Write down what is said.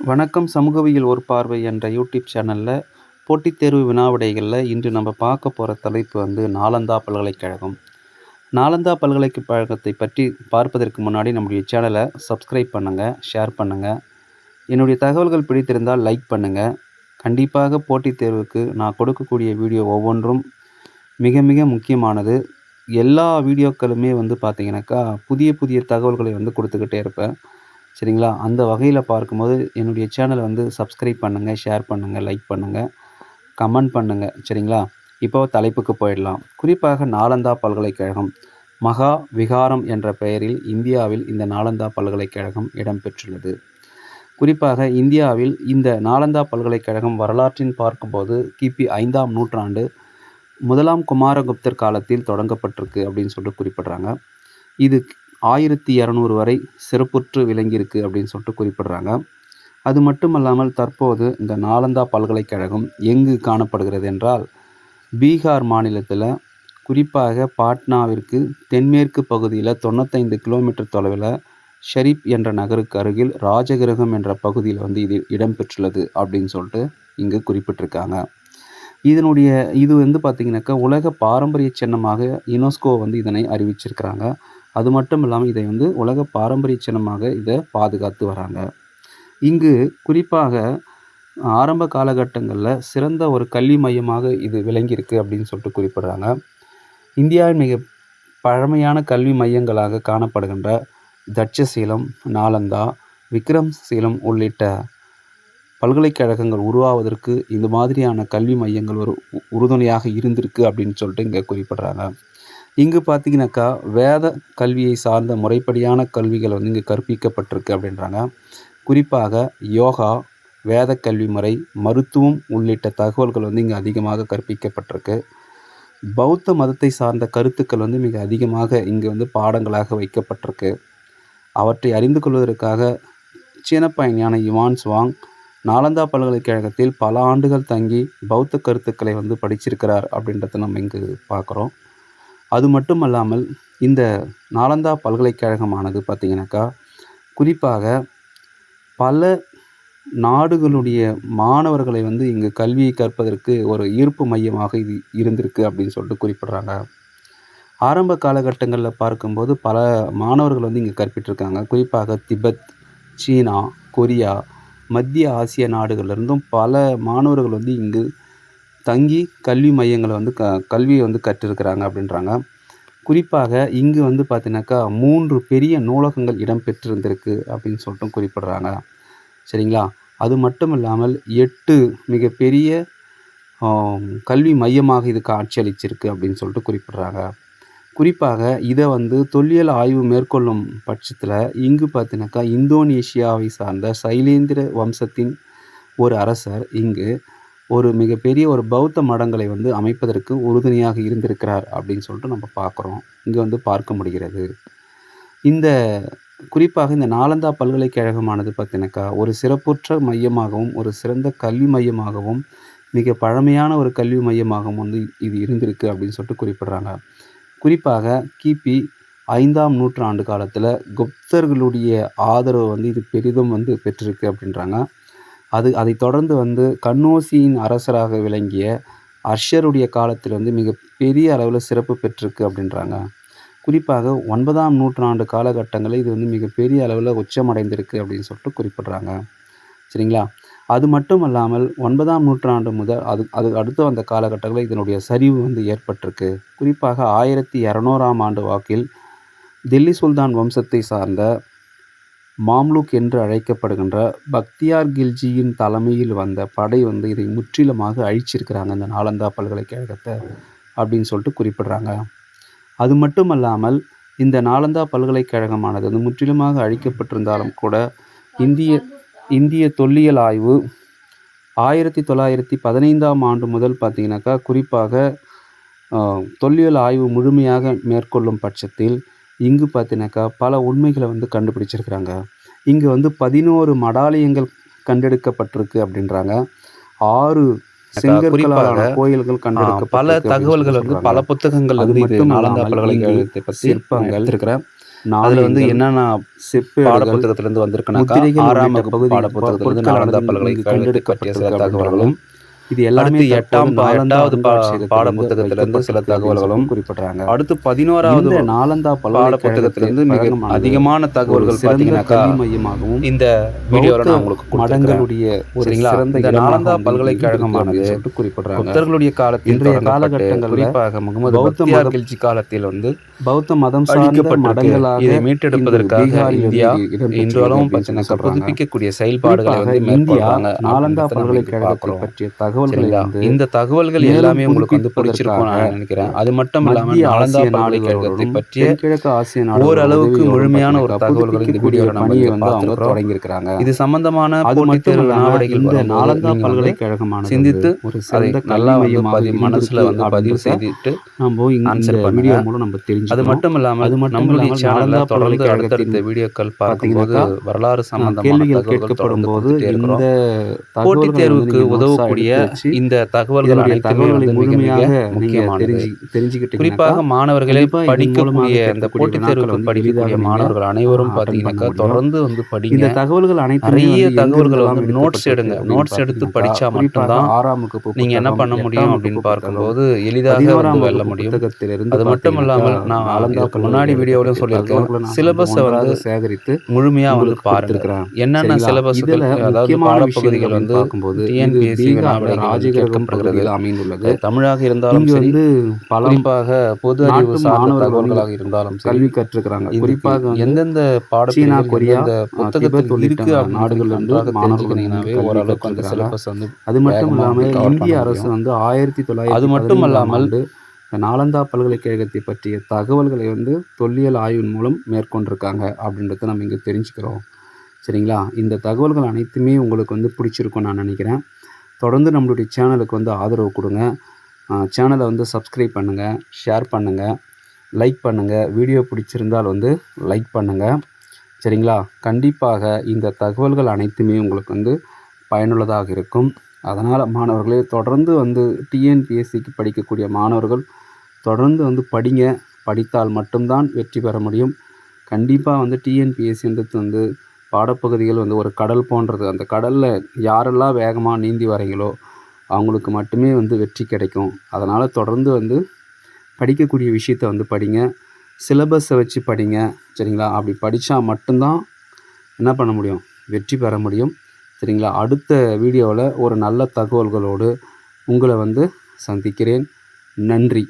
வணக்கம் சமூகவியல் ஒரு பார்வை என்ற யூடியூப் சேனலில் போட்டித் தேர்வு வினாவிடைகளில் இன்று நம்ம பார்க்க போகிற தலைப்பு வந்து நாலந்தா பல்கலைக்கழகம். நாலந்தா பல்கலைக்கழகத்தை பற்றி பார்ப்பதற்கு முன்னாடி நம்முடைய சேனலை சப்ஸ்கிரைப் பண்ணுங்கள் ஷேர் பண்ணுங்கள் என்னுடைய தகவல்கள் பிடித்திருந்தால் லைக் பண்ணுங்கள் கண்டிப்பாக போட்டித் தேர்வுக்கு நான் கொடுக்கக்கூடிய வீடியோ ஒவ்வொன்றும் மிக மிக முக்கியமானது. எல்லா வீடியோக்களுமே வந்து பார்த்திங்கனாக்கா புதிய புதிய தகவல்களை வந்து கொடுத்துக்கிட்டே இருப்பேன். சரிங்களா? அந்த வகையில் பார்க்கும்போது என்னுடைய சேனலை வந்து சப்ஸ்கிரைப் பண்ணுங்கள் ஷேர் பண்ணுங்கள் லைக் பண்ணுங்கள் கமெண்ட் பண்ணுங்கள் சரிங்களா? இப்போ தலைப்புக்கு போயிடலாம். குறிப்பாக நாலந்தா பல்கலைக்கழகம் மகா விகாரம் என்ற பெயரில் இந்தியாவில் இந்த நாலந்தா பல்கலைக்கழகம் இடம்பெற்றுள்ளது குறிப்பாக இந்தியாவில் இந்த நாலந்தா பல்கலைக்கழகம் வரலாற்றின் பார்க்கும்போது கிபி ஐந்தாம் நூற்றாண்டு முதலாம் குமாரகுப்தர் காலத்தில் தொடங்கப்பட்டிருக்கு அப்படின்னு சொல்லிட்டு குறிப்பிட்றாங்க. இது ஆயிரத்தி இரநூறு வரை சிறப்புற்று விளங்கியிருக்கு அப்படின்னு சொல்லிட்டு குறிப்பிடுறாங்க. அது மட்டுமல்லாமல் தற்போது இந்த நாலந்தா பல்கலைக்கழகம் எங்கு காணப்படுகிறது என்றால் பீகார் மாநிலத்தில் குறிப்பாக பாட்னாவிற்கு தென்மேற்கு பகுதியில் தொண்ணூத்தைந்து கிலோமீட்டர் தொலைவில் ஷரீப் என்ற நகருக்கு அருகில் ராஜகிரகம் என்ற பகுதியில் வந்து இது இடம்பெற்றுள்ளது அப்படின்னு சொல்லிட்டு இங்கு குறிப்பிட்டிருக்காங்க. இதனுடைய இது வந்து பார்த்திங்கனாக்கா உலக பாரம்பரிய சின்னமாக யுனெஸ்கோ வந்து இதனை அறிவிச்சிருக்கிறாங்க. அது மட்டும் இல்லாமல் இதை வந்து உலக பாரம்பரிய சின்னமாக இதை பாதுகாத்து வராங்க. இங்கு குறிப்பாக ஆரம்ப காலகட்டங்களில் சிறந்த ஒரு கல்வி மையமாக இது விளங்கியிருக்கு அப்படின்னு சொல்லிட்டு குறிப்பிடுறாங்க. இந்தியாவின் மிக பழமையான கல்வி மையங்களாக காணப்படுகின்ற தட்சசீலம் நாலந்தா விக்ரம் சீலம் உள்ளிட்ட பல்கலைக்கழகங்கள் உருவாவதற்கு இந்த மாதிரியான கல்வி மையங்கள் ஒரு உறுதுணையாக இருந்திருக்கு அப்படின்னு சொல்லிட்டு இங்கே குறிப்பிட்றாங்க. இங்கு பார்த்தீங்கன்னாக்கா வேத கல்வியை சார்ந்த முறைப்படியான கல்விகள் வந்து இங்கே கற்பிக்கப்பட்டிருக்கு அப்படின்றாங்க. குறிப்பாக யோகா வேத கல்வி முறை மருத்துவம் உள்ளிட்ட தகவல்கள் வந்து இங்கே அதிகமாக கற்பிக்கப்பட்டிருக்கு. பௌத்த மதத்தை சார்ந்த கருத்துக்கள் வந்து மிக அதிகமாக இங்கு வந்து பாடங்களாக வைக்கப்பட்டிருக்கு. அவற்றை அறிந்து கொள்வதற்காக சீன பயணியான யுவான் சுவாங் நாலந்தா பல்கலைக்கழகத்தில் பல ஆண்டுகள் தங்கி பௌத்த கருத்துக்களை வந்து படிச்சிருக்கிறார் அப்படின்றத நம்ம இங்கு பார்க்குறோம். அது மட்டும் அல்லாமல் இந்த நாலந்தா பல்கலைக்கழகமானது பார்த்திங்கனாக்கா குறிப்பாக பல நாடுகளுடைய மாணவர்களை வந்து இங்கு கல்வியை கற்பதற்கு ஒரு ஈர்ப்பு மையமாக இது இருந்திருக்கு அப்படின்னு சொல்லிட்டு குறிப்பிட்றாங்க. ஆரம்ப காலகட்டங்களில் பார்க்கும்போது பல மாணவர்கள் வந்து இங்கே கற்பிட்டிருக்காங்க குறிப்பாக திபெத் சீனா கொரியா மத்திய ஆசிய நாடுகள்லேருந்தும் பல மாணவர்கள் வந்து இங்கு தங்கி கல்வி மையங்களை வந்து க கல்வியை வந்து கற்றிருக்கிறாங்க அப்படின்றாங்க. குறிப்பாக இங்கு வந்து பார்த்திங்கனாக்கா மூன்று பெரிய நூலகங்கள் இடம்பெற்றிருந்திருக்கு அப்படின்னு சொல்லிட்டு குறிப்பிடுறாங்க. சரிங்களா? அது மட்டும் இல்லாமல் எட்டு மிகப்பெரிய கல்வி மையமாக இது காட்சியளிச்சிருக்கு அப்படின்னு சொல்லிட்டு குறிப்பிட்றாங்க. குறிப்பாக இதை வந்து தொல்லியல் ஆய்வு மேற்கொள்ளும் பட்சத்தில் இங்கு பார்த்தினாக்கா இந்தோனேஷியாவை சார்ந்த சைலேந்திர வம்சத்தின் ஒரு அரசர் இங்கு ஒரு மிகப்பெரிய ஒரு பௌத்த மடங்களை வந்து அமைப்பதற்கு உறுதுணையாக இருந்திருக்கிறார் அப்படின்னு சொல்லிட்டு நம்ம பார்க்குறோம். இங்கே வந்து பார்க்க முடிகிறது. இந்த குறிப்பாக இந்த நாலந்தா பல்கலைக்கழகமானது பார்த்தினாக்கா ஒரு சிறப்புற்ற மையமாகவும் ஒரு சிறந்த கல்வி மையமாகவும் மிக பழமையான ஒரு கல்வி மையமாகவும் வந்து இது இருந்திருக்கு அப்படின்னு சொல்லிட்டு குறிப்பிட்றாங்க. குறிப்பாக கிபி ஐந்தாம் நூற்றாண்டு காலத்தில் குப்தர்களுடைய ஆதரவு வந்து இது பெரிதும் வந்து பெற்றிருக்கு அப்படின்றாங்க. அது அதை தொடர்ந்து வந்து கண்ணோசியின் அரசராக விளங்கிய அர்ஷருடைய காலத்தில் வந்து மிக பெரிய அளவில் சிறப்பு பெற்றிருக்கு அப்படின்றாங்க. குறிப்பாக ஒன்பதாம் நூற்றாண்டு காலகட்டங்களில் இது வந்து மிகப்பெரிய அளவில் உச்சமடைந்திருக்கு அப்படின்னு சொல்லிட்டு குறிப்பிட்றாங்க. சரிங்களா? அது மட்டும் அல்லாமல் ஒன்பதாம் நூற்றாண்டு முதல் அது அது அடுத்து வந்த காலகட்டங்களில் இதனுடைய சரிவு வந்து ஏற்பட்டிருக்கு. குறிப்பாக ஆயிரத்தி இரநூறாம் ஆண்டு வாக்கில் தில்லி சுல்தான் வம்சத்தை சார்ந்த மாம்லூக் என்று அழைக்கப்படுகின்ற பக்தியார் கில்ஜியின் தலைமையில் வந்த படை வந்து இதை முற்றிலுமாக அழிச்சிருக்கிறாங்க இந்த நாலந்தா பல்கலைக்கழகத்தை அப்படின்னு சொல்லிட்டு குறிப்பிடுறாங்க. அது மட்டும் அல்லாமல் இந்த நாலந்தா பல்கலைக்கழகமானது வந்து முற்றிலுமாக அழிக்கப்பட்டிருந்தாலும் கூட இந்திய இந்திய தொல்லியல் ஆய்வு ஆயிரத்தி தொள்ளாயிரத்தி பதினைந்தாம் ஆண்டு முதல் பார்த்திங்கனாக்கா குறிப்பாக தொல்லியல் ஆய்வு முழுமையாக மேற்கொள்ளும் பட்சத்தில் இங்கு பார்த்தீங்கன்னாக்கா பல உண்மைகளை வந்து கண்டுபிடிச்சிருக்கிறாங்க. இங்கே வந்து பதினோரு மடாலயங்கள் கண்டெடுக்கப்பட்டிருக்கு அப்படின்றாங்க. ஆறு செங்கற்களாலான கோயில்கள் கண்டெடுக்க பல தகவல்கள் வந்து பல புத்தகங்கள் அது மட்டும் நாலந்தா பல்கலைக்கழகத்தை பற்றி சிற்பங்கள் இருக்கிறேன் அதில் வந்து என்னென்ன செப்பேடுகள் பாடப்புத்தகத்திலிருந்து முத்திரைகள் ஆறாம் பகுதி பாடப்புத்தகத்திலிருந்து நாலந்தா பல்கலைக்கழகத்தை பற்றிய சில தகவல்களும் இது எல்லாமே எட்டாம் எட்டாவது பா- அருங்காட்சியகத்திலிருந்து பாடப்புத்தகத்திலிருந்து சில தகவல்களும் குறிப்பிடுறாங்க அடுத்து பதினோராவது நாலந்தா பாடப்புத்தகத்திலிருந்து மிக பல்கலைக்கழகத்திலிருந்து அதிகமான தகவல்கள் பார்த்தீங்கன்னாக்கா மையமாகவும் இந்த வீடியோவில் நான் உங்களுக்கு மடங்களுடைய ஒரு? சிறந்த நாலந்தா பல்கலைக்கழகமானது குறிப்பிடுறாங்க புத்தர்களுடைய காலத்தில் இன்றைய காலகட்டங்கள்ல குறிப்பாக முகமது பௌத்த கில்ஜி காலத்தில் வந்து பௌத்த மதம் மடங்களாக இதை மீட்டெடுப்பதற்காக இந்தியா சொல்றாங்க. புதுப்பிக்கக்கூடிய செயல்பாடுகளை வந்து இந்தியா மேற்கொள்றாங்க நாலந்தா பல்கலைக்கழகத்தை. பற்றிய தகவல்களை வந்து இந்த தகவல்கள் எல்லாமே உங்களுக்கு வந்து பிடிச்சிருக்கும் நான் நினைக்கிறேன். அது மட்டும் இல்லாமல் ஆசிய பல்கலைக்கழகத்தை பற்றிய தென்கிழக்கு ஆசிய ஓரளவுக்கு முழுமையான ஒரு தகவல்கள் இந்த நம்ம பணியை வந்து அவங்க பார்த்திருக்கிறோம். தொடங்கியிருக்கிறாங்க. இது சம்பந்தமான அது மட்டும் வினாவிடைகள் இந்த வந்து பல்கலைக்கழகமானது சிந்தித்து ஒரு அதை சிறந்த நல்லா வந்து மனசுல வந்து பதிவு செய்துட்டு நம்ம பண்ணுங்க. வீடியோ மூலம் நம்ம அது தெரிஞ்சுக்கணும் மட்டும் இல்லாமல் அது மட்டும் நம்மளுடைய சேனல்ல தொடர்ந்து அடுத்தடுத்த வீடியோக்கள் பார்க்கும்போது வரலாறு சம்பந்தமான தகவல்கள் தொடர்ந்து போது இந்த போட்டித் தேர்வுக்கு உதவக்கூடிய வச்சு இந்த தகவல்கள் தகவல்களை முழுமையாக நீங்க முக்கியமானது. தெரிஞ்சு தெரிஞ்சுக்கிட்டீங்கன்னா குறிப்பாக மாணவர்களே படிக்கக்கூடிய இந்த போட்டித் தேர்வுக்கு படிக்கக்கூடிய மாணவர்கள் அனைவரும் பார்த்தீங்கன்னாக்கா. தொடர்ந்து வந்து படிங்க. இந்த தகவல்கள் அனைத்துமே நிறைய தகவல்களை வந்து notes எடுங்க. அப்படின்னு எடுத்து குறிப்பாக மட்டும்தான் ஆறாம் வகுப்பு நீங்க என்ன பண்ண முடியும் அப்படின்னு பார்க்கும்போது எளிதாக வெல்ல முடியும். அது மட்டும் இல்லாமல் நான் முன்னாடி வீடியோவிலும் சொல்லியிருக்கேன். சிலபஸை வந்து சேகரித்து முழுமையா வந்து கொடுத்திருக்கிறேன். என்னென்ன இதுல அதாவது பாடப்பகுதிகள் வந்து பார்க்கும்போது இது வந்து கேட்கப்படுகிறது. அமைந்துள்ளது தமிழாக இருந்தாலும் சரி வந்து பல குறிப்பாக பொது அறிவு சார்ந்த தகவல்களாக இருந்தாலும் கல்வி கற்றுக்கிறாங்க குறிப்பாக வந்து எந்தெந்த சீனா பாடப்பிரிவுகள் கொரியா புத்தகத்தில் இருக்கு அப்படின்னு நாடுகள்ல இருந்து நன்றாக மாணவர்கள் தெரிஞ்சுக்கினீங்கன்னாவே கல்வி ஓரளவுக்கு அந்த. சிலபஸ் வந்து அது மட்டும் வந்து இல்லாமல் இந்திய அரசு. வந்து ஆயிரத்தி தொள்ளாயிரத்தி அது மட்டும் அல்லாமல் இந்த நாலந்தா பல்கலைக்கழகத்தை பற்றிய தகவல்களை வந்து தொல்லியல் ஆய்வின் மூலம் மேற்கொண்டிருக்காங்க அப்படின்றத நம்ம இங்கே தெரிஞ்சுக்கிறோம் சரிங்களா இந்த தகவல்கள் அனைத்துமே உங்களுக்கு வந்து பிடிச்சிருக்கும் நான் நினைக்கிறேன் தொடர்ந்து நம்மளுடைய சேனலுக்கு வந்து ஆதரவு கொடுங்க. சேனலை வந்து சப்ஸ்கிரைப் பண்ணுங்கள் ஷேர் பண்ணுங்கள் லைக் பண்ணுங்கள் வீடியோ பிடிச்சிருந்தால் வந்து லைக் பண்ணுங்கள் சரிங்களா? கண்டிப்பாக இந்த தகவல்கள் அனைத்துமே உங்களுக்கு வந்து பயனுள்ளதாக இருக்கும். அதனால் மாணவர்களே தொடர்ந்து வந்து டிஎன்பிஎஸ்சிக்கு படிக்கக்கூடிய மாணவர்கள் தொடர்ந்து வந்து படிங்க. படித்தால் மட்டும்தான் வெற்றி பெற முடியும். கண்டிப்பாக வந்து டிஎன்பிஎஸ்சின்றது வந்து பாடப்பகுதிகள் வந்து ஒரு கடல் போன்றது. அந்த கடலில் யாரெல்லாம் வேகமாக நீந்தி வரீங்களோ அவங்களுக்கு மட்டுமே வந்து வெற்றி கிடைக்கும். அதனால் தொடர்ந்து வந்து படிக்கக்கூடிய விஷயத்தை வந்து படிங்க. சிலபஸை வச்சு படிங்க. சரிங்களா? அப்படி படித்தா மட்டும்தான் என்ன பண்ண முடியும்? வெற்றி பெற முடியும். சரிங்களா? அடுத்த வீடியோவில் ஒரு நல்ல தகவல்களோடு உங்களை வந்து சந்திக்கிறேன். நன்றி.